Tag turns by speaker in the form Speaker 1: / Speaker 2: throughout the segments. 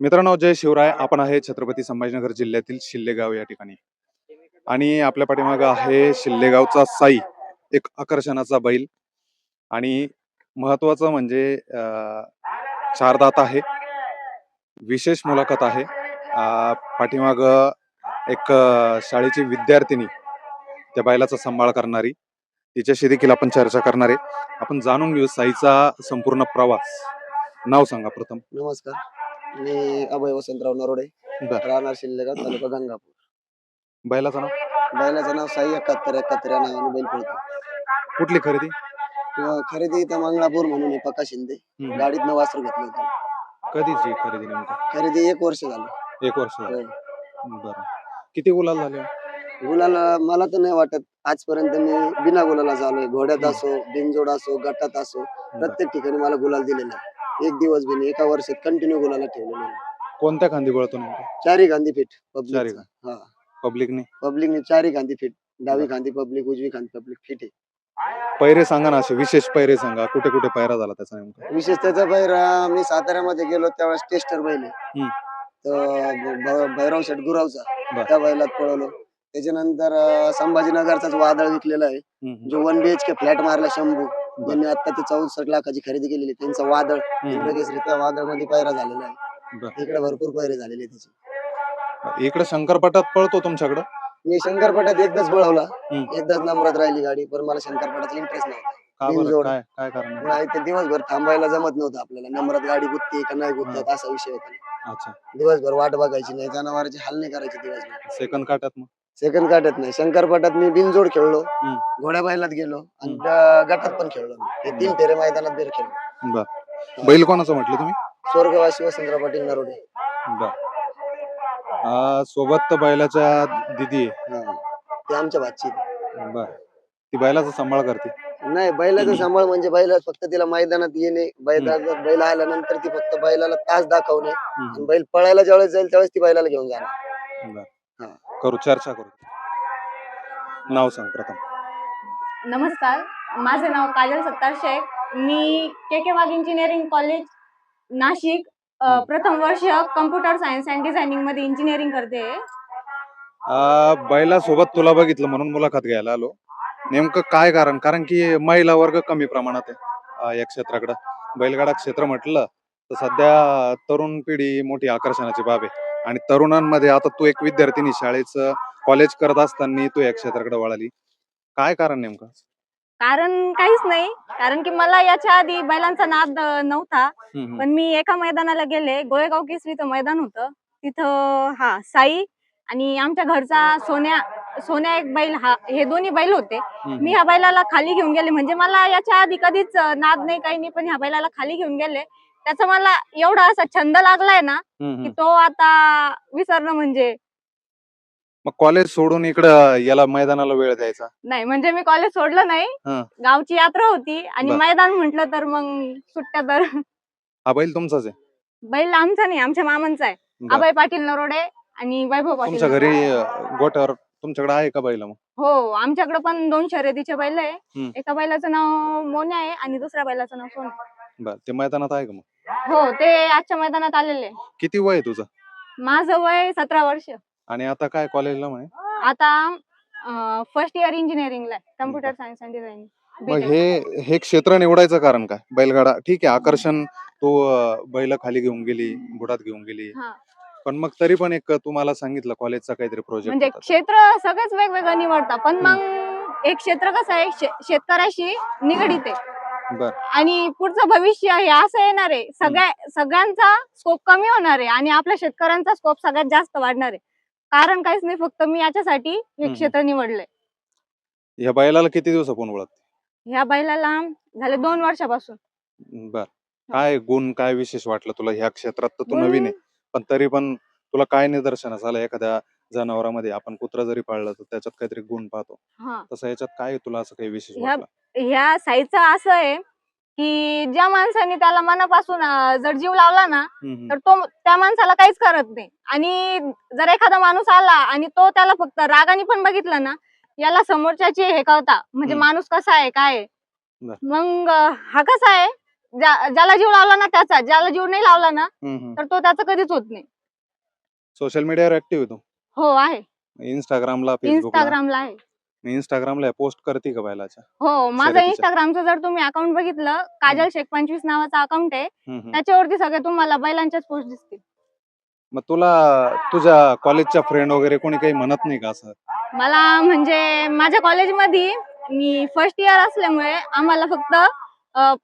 Speaker 1: मित्रांनो जय शिवराय. आपण आहे छत्रपती संभाजीनगर जिल्ह्यातील शिल्लेगाव या ठिकाणी. आणि आपल्या पाठीमागं आहे शिल्लेगावचा साई एक आकर्षणाचा बैल. आणि महत्वाचं म्हणजे अं, चार दात आहे. विशेष मुलाखत आहे. पाठीमाग एक शाळेची विद्यार्थिनी त्या बैलाचा सांभाळ करणारी. तिच्याशी देखील आपण चर्चा करणार आहे. आपण जाणून घेऊ साईचा संपूर्ण प्रवास. नाव सांगा प्रथम.
Speaker 2: नमस्कार. मी अभय वसंतराव नरोडे
Speaker 1: बर.
Speaker 2: राहणार शिल्लेगाव तालुका गंगापूर.
Speaker 1: बैलाचं नाव?
Speaker 2: बैलाचं नाव साई एकाहत्तर एकाहत्तर या नावाने बैल पळतो.
Speaker 1: कुठली खरेदी?
Speaker 2: खरेदी इथं मंगळापूर म्हणून आहे पक्का शिंदे.
Speaker 1: हम्म.
Speaker 2: गाडीतनं वासरू घेतलं होतं.
Speaker 1: कधीची खरेदी नेमकं?
Speaker 2: खरेदी एक वर्ष झालं.
Speaker 1: एक वर्ष झालं. बरं. किती गुलाल झाले?
Speaker 2: गुलाला मला तर नाही वाटत. आजपर्यंत मी बिना गुलाला झालोय घोड्यात असो बिनजोड असो गटात असो प्रत्येक ठिकाणी मला गुलाल दिलेला आहे एक दिवस बिन एका वर्षात कंटिन्यू गुलाला ठेवलेला आहे.
Speaker 1: कोणत्या खांदी नेमकं?
Speaker 2: चारी गांधी फिट
Speaker 1: चारी
Speaker 2: पब्लिक हा.
Speaker 1: पब्लिकने
Speaker 2: पब्लिकने चारी गांधी फिट डावी
Speaker 1: बर.
Speaker 2: गांधी पब्लिक उजवी गांधी पब्लिक फिट आहे.
Speaker 1: पैरे सांगा ना असे विशेष पैरे सांगा. कुठे कुठे पैरा झाला त्याचा नेमका?
Speaker 2: विशेष त्याचा बैरा मी साताऱ्यामध्ये गेलो त्यावेळेस टेस्टर बैल आहे.
Speaker 1: हम्म.
Speaker 2: तर भ- भैरव शेठ गुरावचा.
Speaker 1: बर.
Speaker 2: त्या बैलात पळवलो. त्याच्यानंतर अं, संभाजीनगरचाच वादळ विकलेला आहे.
Speaker 1: हम्म,
Speaker 2: जो one B H K flat मारला शंभू. ज्यांनी आता ते चौसष्ट लाखाची खरेदी केलेली त्यांचा वादळ केसरी त्या वादळमध्ये पायरा झालेला आहे. इकडे भरपूर पायरे झालेले त्याचे.
Speaker 1: इकडे शंकरपटात पळतो तुमच्याकडं?
Speaker 2: मी शंकरपटात एकदाच पळवला. एकदाच नंबरात राहिली गाडी पण मला शंकरपटाचा इंटरेस्ट? नाही ते दिवसभर थांबायला जमत नव्हतं आपल्याला. नंबरात गाडी गुत्ती का नाही गुत्तत असा विषय होता. दिवसभर वाट बघायची नाही जनावरांची हाल नाही करायची दिवसभर.
Speaker 1: सेकंड काटात मग?
Speaker 2: सेकंड काटत नाही. शंकरपटात मी बिनजोड खेळलो. घोड्या बैलात गेलो आणि गटात पण खेळलो. हे तीन फेरे मैदानात बेर खेळलो.
Speaker 1: बर. बैल कोणाचं म्हटलं तुम्ही?
Speaker 2: स्वर्गवासी वसंतराव पाटील नरोडे.
Speaker 1: बर. आ, सोबत बैलाच्या दिदी. आहे.
Speaker 2: हा. ते आमच्या भाची
Speaker 1: बर. ती बैलाचा सांभाळ करते.
Speaker 2: नाही बैलाचा सांभाळ म्हणजे बैला फक्त तिला मैदानात येणे बैला बैल आल्यानंतर ती फक्त बैलाला तास दाखवणे आणि बैल पळायला ज्यावेळेस जाईल त्यावेळेस ती बैलाला घेऊन जाणार.
Speaker 1: बर. करू चर्चा करू. नाव सांग प्रथम.
Speaker 3: नमस्कार. माझे नाव काजल सत्तार शेख मी K K Wagh engineering college Nashik. प्रथम वर्ष कम्प्युटर सायन्स अँड डिझायनिंगमध्ये इंजिनिअरिंग करते.
Speaker 1: आ, बैलासोबत तुला बघितलं म्हणून मुलाखत घ्यायला आलो. नेमकं काय कारण? कारण की महिला वर्ग कमी प्रमाणात आहे या क्षेत्राकडं. बैलगाडा क्षेत्र म्हटलं तर सध्या तरुण पिढी मोठी आकर्षणाची बाब आहे. आणि तरुणांमध्ये आता तू एक विद्यार्थिनी शाळेचं कॉलेज करत असताना तू या क्षेत्राकडे वळाली. काय कारण नेमकं?
Speaker 3: कारण काहीच नाही. कारण की मला याच्या आधी बैलांचा नाद अ, नव्हता.
Speaker 1: हम्म, हम्म.
Speaker 3: पण मी एका मैदानाला गेले. गोळेगाव केसरीचं मैदान होतं. तिथं हा साई आणि आमच्या घरचा सोन्या सोन्या एक बैल हा हे दोन्ही बैल होते.
Speaker 1: हम्म,
Speaker 3: मी ह्या बैलाला खाली घेऊन गेले. म्हणजे मला याच्या आधी कधीच अ, नाद नाही काही नाही. पण ह्या बैलाला खाली घेऊन गेले. त्याचा मला एवढा असा छंद लागलाय ना की. तो आता विसरणं म्हणजे
Speaker 1: मग कॉलेज सोडून इकडं याला मैदानाला वेळ द्यायचा
Speaker 3: नाही म्हणजे मी कॉलेज सोडलं नाही
Speaker 1: हा.
Speaker 3: गावची यात्रा होती आणि
Speaker 1: बर.
Speaker 3: मैदान म्हटलं तर मग सुट्ट्या तर
Speaker 1: हा बैल तुमचाच आहे
Speaker 3: बैल आमचा नाही आमच्या मामांचा आहे
Speaker 1: बरं.
Speaker 3: अभय पाटील नरोडे आणि वैभव पाटील
Speaker 1: तुमच्या
Speaker 3: नरोडे.
Speaker 1: घरी अं, गोट्यावर तुमच्याकडे आहे का बैल मग
Speaker 3: हो आमच्याकडे पण दोन शर्यतीचे बैल आहे. एका बैलाचं नाव मोन्या आहे आणि दुसऱ्या बैलाचं नाव सोन्या
Speaker 1: बर ते मैदानात आहे का मग?
Speaker 3: हो ते आजच्या मैदानात आलेले.
Speaker 1: किती वय आहे तुझं?
Speaker 3: माझं वय सतरा वर्ष.
Speaker 1: आणि आता काय कॉलेजला म्हणे?
Speaker 3: आता फर्स्ट इयर इंजिनिअरिंगला कम्प्युटर सायन्स अँड डिझायनिंग
Speaker 1: मग हे हे क्षेत्र निवडायचं कारण काय? बैलगाडा ठीक आहे आकर्षण तू अं, बैल खाली घेऊन गेली बुडात घेऊन गेली.
Speaker 3: हा.
Speaker 1: पण मग तरी पण एक तुम्हाला सांगितलं कॉलेजचा काहीतरी
Speaker 3: म्हणजे
Speaker 1: प्रोजेक्ट
Speaker 3: क्षेत्र सगळेच वेगवेगळं निवडतात पण मग एक क्षेत्र कसं आहे शे- शेतकऱ्याशी निगडीत आहे.
Speaker 1: बर.
Speaker 3: आणि पुढचं भविष्य हे असं येणार आहे. सगळ्या सगळ्यांचा स्कोप कमी होणार आहे आणि आपल्या शेतकऱ्यांचा स्कोप सगळ्यात जास्त वाढणार आहे. कारण काहीच नाही फक्त मी याच्यासाठी हे
Speaker 1: हम्म.
Speaker 3: क्षेत्र निवडलंय.
Speaker 1: ह्या बैलाला किती दिवसापून ओळख
Speaker 3: ह्या बैलाला झाले दोन वर्षापासून.
Speaker 1: बर. काय गुण काय विशेष वाटलं तुला? ह्या क्षेत्रात तर तू नवीन आहे. पण तरी पण तुला काय निदर्शनास आलं एखाद्या जनावरांमध्ये आपण कुत्रा जरी पाळलं तर त्याच्यात काहीतरी गुण पाहतो.
Speaker 3: हा.
Speaker 1: तसं याच्यात काय तुला असं काही विशेष
Speaker 3: ह्या-
Speaker 1: वाटलं?
Speaker 3: ह्या साईचं असं आहे की ज्या माणसाने त्याला मनापासून अं, जर जीव लावला ना. तर तो त्या माणसाला काहीच करत नाही. आणि जर एखादा माणूस आला आणि तो त्याला फक्त रागाने पण बघितला ना याला समोरच्याचे हे कळता. म्हणजे
Speaker 1: हम्म.
Speaker 3: माणूस कसा आहे काय आहे.
Speaker 1: बर.
Speaker 3: मग अं, हा कसा आहे? ज्या- ज्याला जीव लावला ना त्याचा ज्याला जीव नाही लावला ना तर तो त्याचा कधीच होत नाही.
Speaker 1: सोशल मीडियावर ऍक्टिव्ह आहे तू?
Speaker 3: हो आहे.
Speaker 1: इंस्टाग्रामला फेसबुकला
Speaker 3: इंस्टाग्रामला आहे.
Speaker 1: इंस्टाग्रामला पोस्ट करते का बैलाच्या
Speaker 3: हो माझं
Speaker 1: शर्यतीच्या.
Speaker 3: इंस्टाग्रामचं जर तुम्ही अकाउंट बघितलं काजल शेख पंचवीस नावाचा अकाउंट आहे
Speaker 1: हम्म, हम्म.
Speaker 3: त्याच्यावरती सगळे तुम्हाला बैलांच्याच पोस्ट दिसतील
Speaker 1: मग तुला तुझ्या कॉलेजच्या फ्रेंड वगैरे कोणी काही म्हणत नाही का असं
Speaker 3: मला म्हणजे माझ्या कॉलेजमध्ये मी फर्स्ट इयर असल्यामुळे आम्हाला फक्त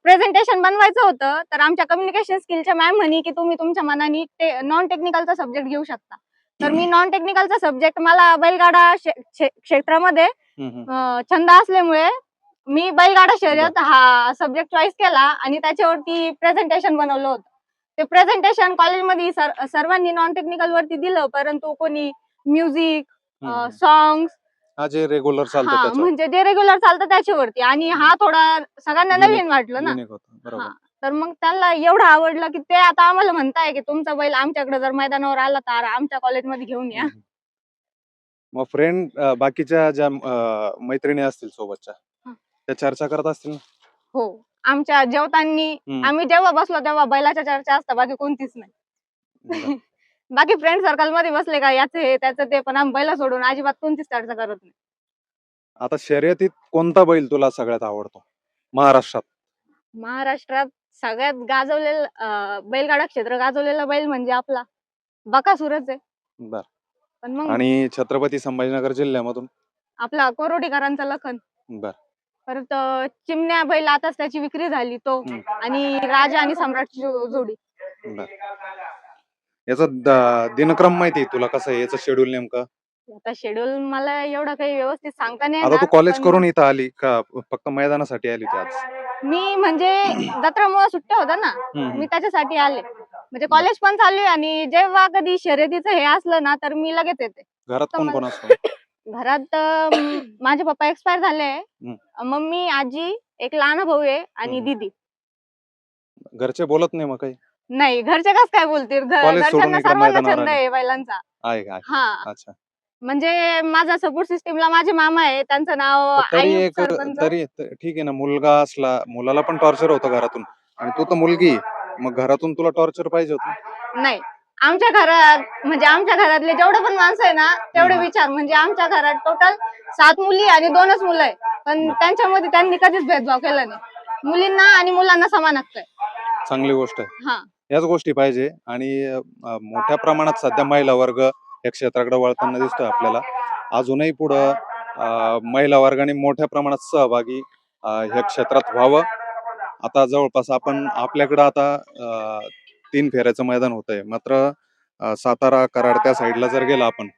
Speaker 3: प्रेझेंटेशन बनवायचं होतं तर आमच्या कम्युनिकेशन स्किलच्या मॅम म्हणे की तुम्ही तुमच्या मनाने नॉन टेक्निकलचा सब्जेक्ट घेऊ शकता तर मी नॉन टेक्निकलचा सब्जेक्ट मला बैलगाडा क्षे- क्षे- क्षेत्रामध्ये. अं, छंद असल्यामुळे मी बैलगाडा शर्यत हा सब्जेक्ट चॉईस केला आणि त्याच्यावरती प्रेझेंटेशन बनवलं होतं. ते प्रेझेंटेशन कॉलेजमध्ये सर सर्वांनी नॉन टेक्निकल वरती दिलं परंतु कोणी म्युझिक
Speaker 1: हम्म.
Speaker 3: सॉंग्स
Speaker 1: हा जे रेग्युलर चालतं
Speaker 3: हा
Speaker 1: त्याच्यावर.
Speaker 3: म्हणजे जे रेग्युलर चालतं त्याच्यावरती. आणि हा थोडा सगळ्यांना
Speaker 1: Unique-
Speaker 3: नवीन वाटलं ना.
Speaker 1: Unique होतं. बरोबर.
Speaker 3: हा. तर मग त्यांना एवढं आवडलं की ते आता आम्हाला म्हणताय की तुमचा बैल आमच्याकडे जर मैदानावर आला तर आमच्या कॉलेजमध्ये घेऊन या.
Speaker 1: हम्म. मग फ्रेंड बाकीच्या ज्या मैत्रिणी असतील सोबतच्या. त्या चर्चा करत असतील ना?
Speaker 3: हो आमच्या जेवताना. आम्ही जेव्हा बसलो तेव्हा बैलाच्या चर्चा असतात बाकी कोणतीच नाही. बाकी फ्रेंड सर्कलमध्ये बसले का याचं हे त्याचं ते पण आम्ही बैला सोडून अजिबात कोणतीच चर्चा करत नाही
Speaker 1: आता शर्यतीत कोणता बैल तुला सगळ्यात आवडतो महाराष्ट्रात
Speaker 3: महाराष्ट्रात सगळ्यात गाजवलेलं बैलगाडा क्षेत्र गाजवलेला बैल म्हणजे आपला बकासूरच आहे
Speaker 1: बर
Speaker 3: पण मग
Speaker 1: आणि छत्रपती संभाजीनगर जिल्ह्यामधून?
Speaker 3: आपला कोरोडीकरांचा लखन.
Speaker 1: बर.
Speaker 3: परत अं, चिमण्या बैल आताच त्याची विक्री झाली तो
Speaker 1: हम्म.
Speaker 3: आणि राजा आणि सम्राटची जो- जोडी.
Speaker 1: बर. याचा द- दिनक्रम माहिती आहे तुला कसं आहे? याचं शेड्यूल नेमकं?
Speaker 3: आता शेड्यूल मला एवढं काही व्यवस्थित सांगता नाही
Speaker 1: आता तू
Speaker 3: येणार,
Speaker 1: कॉलेज
Speaker 3: पण
Speaker 1: करून इथं आली का? फक्त मैदानासाठी आली होती आज?
Speaker 3: मी म्हणजे जत्रामुळे सुट्ट्या होत्या ना
Speaker 1: हम्म,
Speaker 3: मी त्याच्यासाठी आले. म्हणजे कॉलेज पण चालू आहे आणि जेव्हा कधी शर्यतीचं हे असलं ना तर मी लगेच येते.
Speaker 1: घरात कोण कोण असतो?
Speaker 3: घरात अं, माझे पप्पा एक्सपायर झाले मम्मी आजी एक लहान भाऊ आहे आणि
Speaker 1: हम्म.
Speaker 3: दीदी.
Speaker 1: घरचे बोलत नाही मग काही?
Speaker 3: नाही घरचे कस काय बोलतील? घ-
Speaker 1: College सोडून
Speaker 3: घरच्यांना
Speaker 1: इकडं
Speaker 3: सर्वांना
Speaker 1: मैदानावर
Speaker 3: छंद
Speaker 1: आले.
Speaker 3: आहे बैलांचा.
Speaker 1: आहे का?
Speaker 3: हा.
Speaker 1: अच्छा.
Speaker 3: म्हणजे माझा सपोर्ट सिस्टीमला माझे मामा आहे त्यांचं नाव
Speaker 1: पण तरी
Speaker 3: आयुब
Speaker 1: एक
Speaker 3: सरपंच.
Speaker 1: तरी त- ठीक आहे ना मुलगा असला मुलाला पण टॉर्चर होतं घरातून. आणि तू तर मुलगी आहे. मग घरातून तुला टॉर्चर पाहिजे होतं?
Speaker 3: नाही. आमच्या घरात म्हणजे आमच्या घरातले जेवढे पण माणसं आहे ना तेवढे. विचार. म्हणजे आमच्या घरात टोटल सात मुली आणि दोनच मुलं आहे पण त्यांच्यामध्ये त्यांनी कधीच भेदभाव केला नाही. मुलींना आणि मुलांना समान हक्क आहे.
Speaker 1: चांगली गोष्ट आहे.
Speaker 3: हा.
Speaker 1: याच गोष्टी पाहिजे. आणि अं, मोठ्या प्रमाणात सध्या महिला वर्ग या क्षेत्राकडे वळताना दिसतोय आपल्याला. अजूनही पुढं अं, महिला वर्गाने मोठ्या प्रमाणात सहभागी अं, ह्या क्षेत्रात व्हावं. आता जवळपास आपण आपल्याकडं आता तीन फेऱ्याचं मैदान होत आहे मात्र सातारा कराड त्या साईडला जर गेला आपण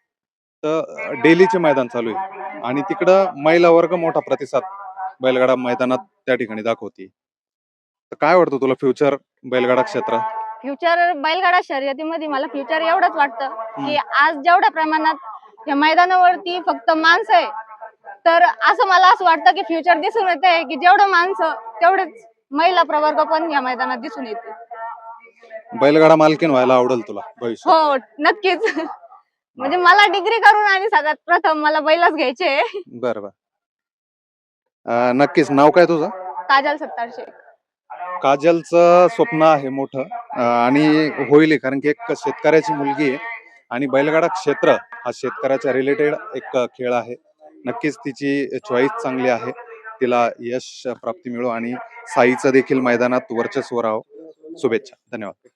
Speaker 1: तर डेलीचे मैदान चालू आहे. आणि तिकडं महिला वर्ग मोठा प्रतिसाद बैलगाडा मैदानात त्या ठिकाणी दाखवते तर काय वाटतं तुला फ्युचर बैलगाडा क्षेत्रात?
Speaker 3: फ्युचर बैलगाडा शर्यतीमध्ये मला फ्युचर एवढंच वाटतं की आज जेवढ्या प्रमाणात या मैदानावरती फक्त माणसं आहे तर असं मला असं वाटतं की फ्युचर दिसून येते की जेवढं माणसं तेवढेच महिला प्रवर्ग पण या मैदानात दिसून येते.
Speaker 1: बैलगाडा मालकीन व्हायला आवडेल तुला भविष्यात.
Speaker 3: हो नक्कीच. म्हणजे मला डिग्री करून आणि सगळ्यात प्रथम मला बैलच घ्यायचे.
Speaker 1: बरं बरं. अं, नक्कीच. नाव काय तुझं?
Speaker 3: काजल सत्तार शेख
Speaker 1: काजलचं स्वप्न आहे मोठं. अं, आणि होईल कारण की एक शेतकऱ्याची मुलगी आहे. आणि बैलगाडा क्षेत्र हा शेतकऱ्याच्या रिलेटेड एक खेळ आहे. नक्कीच तिची चॉईस चांगली आहे. तिला यश प्राप्ती मिळो आणि साईचं देखील मैदानात वर्चस्व राहो. शुभेच्छा. धन्यवाद.